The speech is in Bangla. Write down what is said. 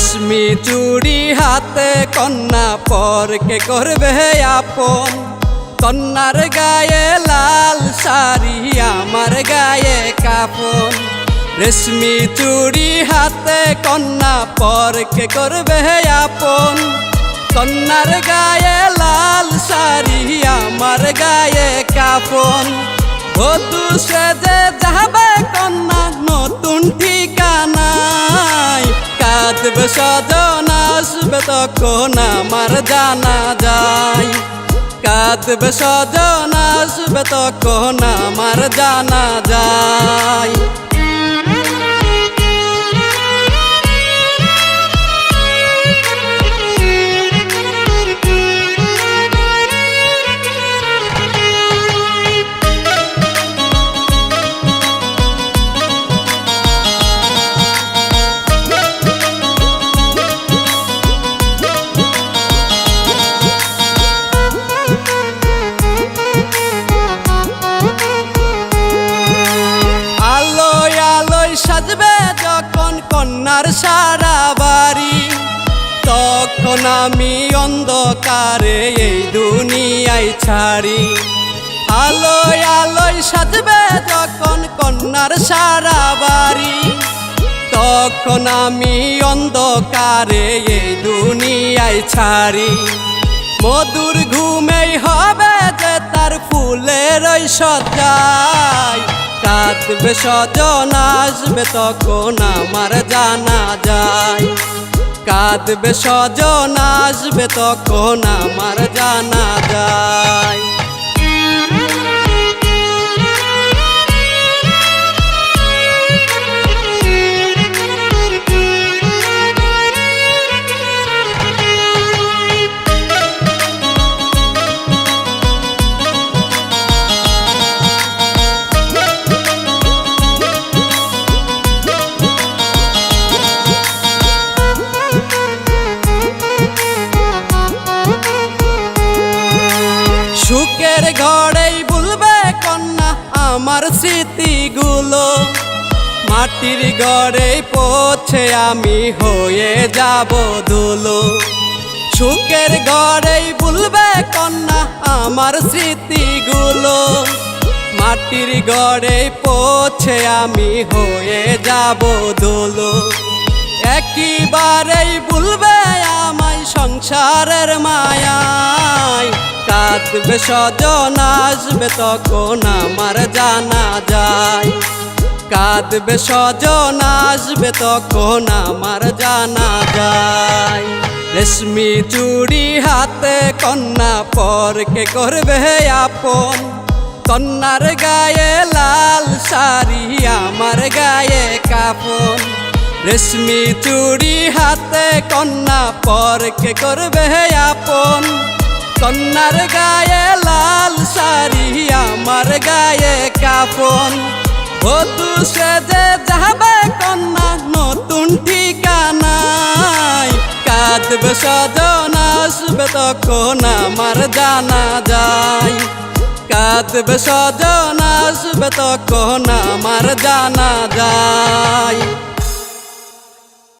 রেশমি চুড়ি হাতে কন্যা পরকে করবে আপন। কন্যার গায়ে লাল শাড়ি, আমার গায়ে কাপন রেশমি চুড়ি হাতে কন্যা পরকে করবে আপন। কন্যার গায়ে লাল শাড়ি, আমার গায়ে কাপন বধু সেজে যাবে কন্যা নতুন ঠিকানায় কাঁদবে সজন আসবে তখন আমার জানা যায়। কাঁদবে সজন আসবে তখন আমার জানা যায়। কন্যার সারা বাড়ি। তখন আমি অন্ধকারে এই দুনিয়ায় ছাড়ি। আলোয় আলোয় সাজবে যখন কন্যার সারা বাড়ি। তখন আমি অন্ধকারে এই দুনিয়ায় ছাড়ি। মধুর ঘুমেই হবে যে তার ফুলের ওই সজ্জায়। কাঁদবে সজন আসবে তখন আমার জানা যায়। কাঁদবে সজন আসবে তখন আমার জানা যায়। সুখের ঘরেই বলবে কন্যা আমার স্মৃতিগুলো। মাটির ঘরে পৌঁছে আমি হয়ে যাব দুলো। সুখের ঘরেই বলবে কন্যা আমার স্মৃতিগুলো। মাটির ঘরে পৌঁছে আমি হয়ে যাব দোলো। একইবারেই বলবে আমায় সংসারের মায়ায়। কাঁদবে সজন আসবে তখন আমার জানা যায়। কাঁদবে সজন আসবে তখন আমার জানা যায়। রেশমি চুড়ি হাতে কন্যা পরকে করবে আপন? কন্যার গায়ে লাল শাড়ি, আমার গায়ে কাপন রেশমি চুড়ি হাতে কন্যা পরকে করবে আপন? কন্যার গায়ে লাল শাড়ি, আমার গায়ে কাপন বধু সেজে যাবে কন্যা, নতুন ঠিকানায়। কাঁদবে সজন, আসবে তখন আমার জানা যায়। কাঁদবে সজন, আসবে তখন আমার জানা যায়।